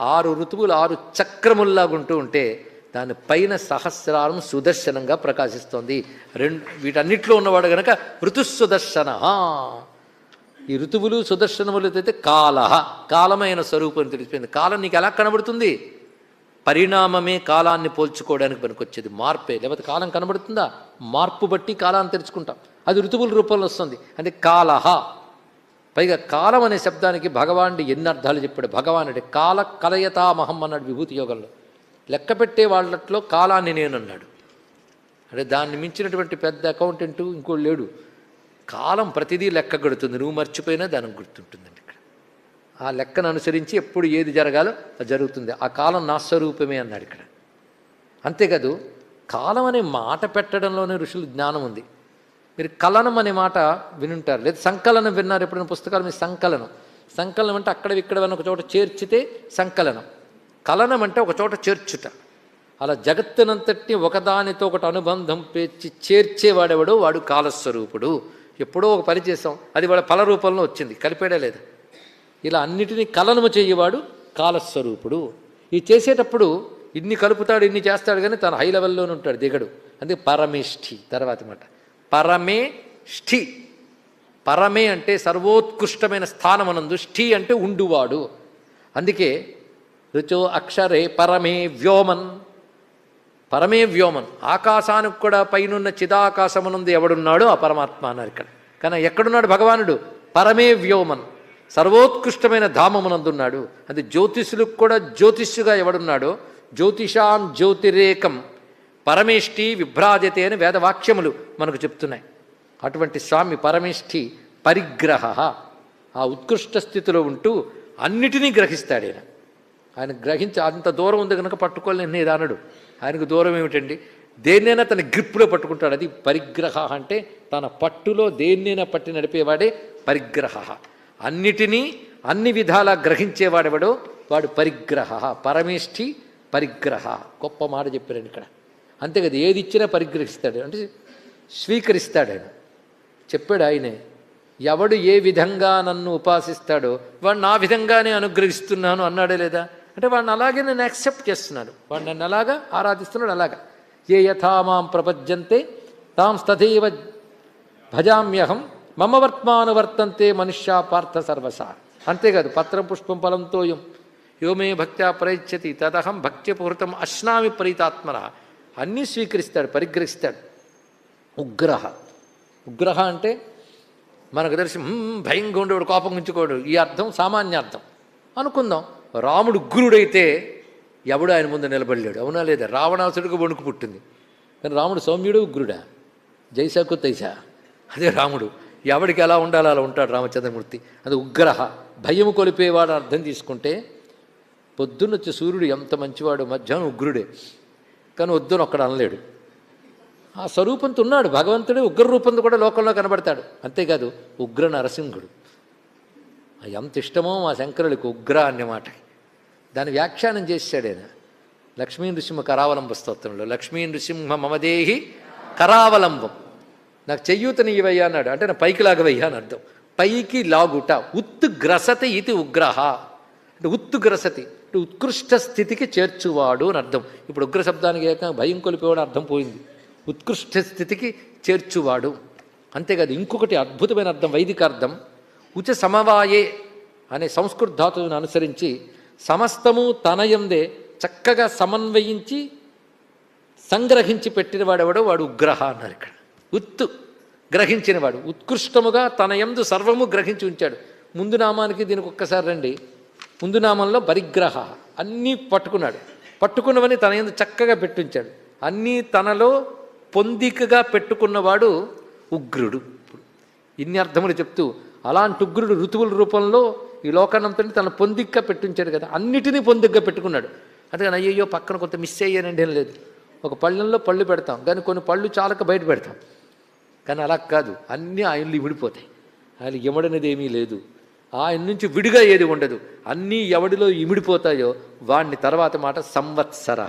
ఆరు ఋతువులు ఆరు చక్రముల్లాగుంటూ ఉంటే దాని పైన సహస్రారం సుదర్శనంగా ప్రకాశిస్తోంది. రెండు వీటన్నిటిలో ఉన్నవాడు గనక ఋతుసుదర్శన ఈ ఋతువులు సుదర్శనములు అయితే కాల కాలమైన స్వరూపం తెలిసిపోయింది. కాలం నీకు ఎలా కనబడుతుంది? పరిణామమే కాలాన్ని పోల్చుకోవడానికి పనికొచ్చేది. మార్పే. లేకపోతే కాలం కనబడుతుందా? మార్పు బట్టి కాలాన్ని తెరుచుకుంటాం. అది ఋతువుల రూపంలో వస్తుంది. అంటే కాలహ. పైగా కాలం అనే శబ్దానికి భగవానుడు ఎన్ని అర్థాలు చెప్పాడు? భగవానుడి కాల కలయతామహం అన్నాడు విభూతి యోగంలో. లెక్క పెట్టే వాళ్ళట్లో కాలాన్ని నేను అన్నాడు అంటే దాన్ని మించినటువంటి పెద్ద అకౌంటెంట్ ఇంకో లేడు. కాలం ప్రతిదీ లెక్క గడుతుంది. నువ్వు మర్చిపోయినా దానికి గుర్తుంటుందండి ఇక్కడ. ఆ లెక్కను అనుసరించి ఎప్పుడు ఏది జరగాలో అది జరుగుతుంది. ఆ కాలం నా స్వరూపమే అన్నాడు ఇక్కడ. అంతేకాదు కాలం అనే మాట పెట్టడంలోనే ఋషులు జ్ఞానం ఉంది. మీరు కలనం అనే మాట వినుంటారు. లేదా సంకలనం విన్నారు ఎప్పుడైనా పుస్తకాలు? మీ సంకలనం. సంకలనం అంటే అక్కడ ఇక్కడ ఒక చోట చేర్చితే సంకలనం. కలనం అంటే ఒక చోట చేర్చుట. అలా జగత్తునంతటిని ఒకదానితో ఒకటి అనుబంధం పేర్చి చేర్చేవాడెవడో? వాడు కాలస్వరూపుడు. ఎప్పుడో ఒక పని చేసాం అది వాడు ఫల రూపంలో వచ్చింది. కలిపేడలేదు ఇలా అన్నిటినీ కలనము చేయవాడు కాలస్వరూపుడు. ఈ చేసేటప్పుడు ఇన్ని కలుపుతాడు ఇన్ని చేస్తాడు కానీ తన హై లెవెల్లోనే ఉంటాడు దిగడు. అందుకే పరమేష్ఠి తర్వాత మాట. పరమే ష్ఠి. పరమే అంటే సర్వోత్కృష్టమైన స్థానమనందు ష్ఠి అంటే ఉండువాడు. అందుకే రుచో అక్షరే పరమే వ్యోమన్. పరమే వ్యోమన్. ఆకాశానికి కూడా పైనున్న చిదాకాశమునందు ఎవడున్నాడో ఆ పరమాత్మ అన్నారు ఇక్కడ. కానీ ఎక్కడున్నాడు భగవానుడు? పరమే వ్యోమన్. సర్వోత్కృష్టమైన ధామమునందున్నాడు. అది జ్యోతిషులకు కూడా జ్యోతిష్యుగా ఎవడున్నాడో? జ్యోతిషాం జ్యోతిరేకం. పరమేష్ఠి విభ్రాజతే అని వేదవాక్యములు మనకు చెప్తున్నాయి. అటువంటి స్వామి పరమేష్ఠి పరిగ్రహ. ఆ ఉత్కృష్ట స్థితిలో ఉంటూ అన్నిటినీ గ్రహిస్తాడు ఆయన ఆయన గ్రహించి అంత దూరం ఉంది కనుక పట్టుకోలేని దానడు ఆయనకు దూరం ఏమిటండి? దేన్నైనా తన గ్రిప్పులో పట్టుకుంటాడు. అది పరిగ్రహ అంటే తన పట్టులో దేన్నైనా పట్టి నడిపేవాడే పరిగ్రహ. అన్నిటినీ అన్ని విధాలా గ్రహించేవాడెవడో? వాడు పరిగ్రహ. పరమేష్ఠి పరిగ్రహ. గొప్ప మాట చెప్పారండి ఇక్కడ. అంతే కదా ఏది ఇచ్చినా పరిగ్రహిస్తాడు. అంటే స్వీకరిస్తాడు ఆయన. చెప్పాడు ఆయనే ఎవడు ఏ విధంగా నన్ను ఉపాసిస్తాడో వాడు నా విధంగానే అనుగ్రహిస్తున్నాను అన్నాడే లేదా? అంటే వాడిని అలాగే నేను యాక్సెప్ట్ చేస్తున్నాను. వాడు నన్ను అలాగా ఆరాధిస్తున్నాడు అలాగా. ఏ యథామాం ప్రపద్యంతే తాం తథైవ భజామ్యహం మమ వర్త్మానువర్తంతే మనుష్యా పార్థ సర్వస. అంతేకాదు పత్రం పుష్పం ఫలంతోయం యోమే భక్త్యా ప్రయచ్చతి తదహం భక్త్యపూరితం అశ్నామి ప్రీతాత్మన అన్నీ స్వీకరిస్తాడు పరిగ్రహిస్తాడు. ఉగ్రహ. ఉగ్రహ అంటే మనకు తెలిసి భయంగా ఉండేవాడు కోపం ఉంచుకోడు ఈ అర్థం సామాన్య అర్థం. అనుకుందాం. రాముడు ఉగ్రుడైతే ఎవడు ఆయన ముందు నిలబడలేడు. అవునా లేదా? రావణాసుడికి వణుకు పుట్టింది. కానీ రాముడు సౌమ్యుడు ఉగ్రుడా జైసాకు తైసా. అదే రాముడు. ఎవడికి ఎలా ఉండాలో అలా ఉంటాడు రామచంద్రమూర్తి. అది ఉగ్రహ. భయం కొలిపేవాడు అర్థం తీసుకుంటే పొద్దున్నొచ్చే సూర్యుడు ఎంత మంచివాడు మధ్యాహ్నం ఉగ్రుడే. కానీ వద్దున ఒక్కడ అనలేడు. ఆ స్వరూపంతో ఉన్నాడు. భగవంతుడే ఉగ్ర రూపంతో కూడా లోకంలో కనబడతాడు. అంతేకాదు ఉగ్ర నరసింహుడు. ఎంత ఇష్టమో మా శంకరుడికి ఉగ్ర అన్నమాట దాని వ్యాఖ్యానం చేశాడు ఆయన. లక్ష్మీ నృసింహ కరావలంబ స్తోత్రంలో. లక్ష్మీ నృసింహ మమదేహి కరావలంబం. నాకు చెయ్యూతని ఇవయ్యా అన్నాడు. అంటే నా పైకి లాగవయ్యా అని అర్థం. పైకి లాగుట. ఉత్తు గ్రసతి ఇది ఉగ్రహ. అంటే ఉత్తుగ్రసతి అంటే ఉత్కృష్ట స్థితికి చేర్చువాడు అని అర్థం. ఇప్పుడు ఉగ్ర శబ్దానికి ఏక భయం కొలిపేవాడు అర్థం పోయింది. ఉత్కృష్ట స్థితికి చేర్చువాడు. అంతేకాదు ఇంకొకటి అద్భుతమైన అర్థం వైదిక అర్థం. ఉచ సమవాయే అనే సంస్కృత ధాతువును అనుసరించి సమస్తము తనయందే చక్కగా సమన్వయించి సంగ్రహించి పెట్టినవాడెవడో వాడు ఉగ్రహ అన్నారు ఇక్కడ. ఉత్తు గ్రహించినవాడు. ఉత్కృష్టముగా తన యందు సర్వము గ్రహించి ఉంచాడు. ముందు నామానికి దీనికి ఒక్కసారి రండి. ముందు నామంలో పరిగ్రహ. అన్నీ పట్టుకున్నాడు. పట్టుకున్నవని తన యందు చక్కగా పెట్టించాడు. అన్నీ తనలో పొందికగా పెట్టుకున్నవాడు ఉగ్రుడు. ఇప్పుడు ఇన్ని అర్థములు చెప్తూ అలాంటి ఉగ్రుడు ఋతువుల రూపంలో ఈ లోకానంతని తన పొందిగ్గా పెట్టించాడు కదా. అన్నిటినీ పొందిగ్గా పెట్టుకున్నాడు. అందుకని అయ్యయ్యో పక్కన కొంత మిస్ అయ్యానండి ఏం లేదు. ఒక పళ్ళెంలో పళ్ళు పెడతాం. కానీ కొన్ని పళ్ళు చాలక బయట పెడతాం. కానీ అలా కాదు. అన్నీ ఆయనలు ఇమిడిపోతాయి ఆయన ఇమడనేది ఏమీ లేదు. ఆయన నుంచి విడిగా ఏది ఉండదు. అన్నీ ఎవడిలో ఇమిడిపోతాయో వాడిని తర్వాత మాట సంవత్సర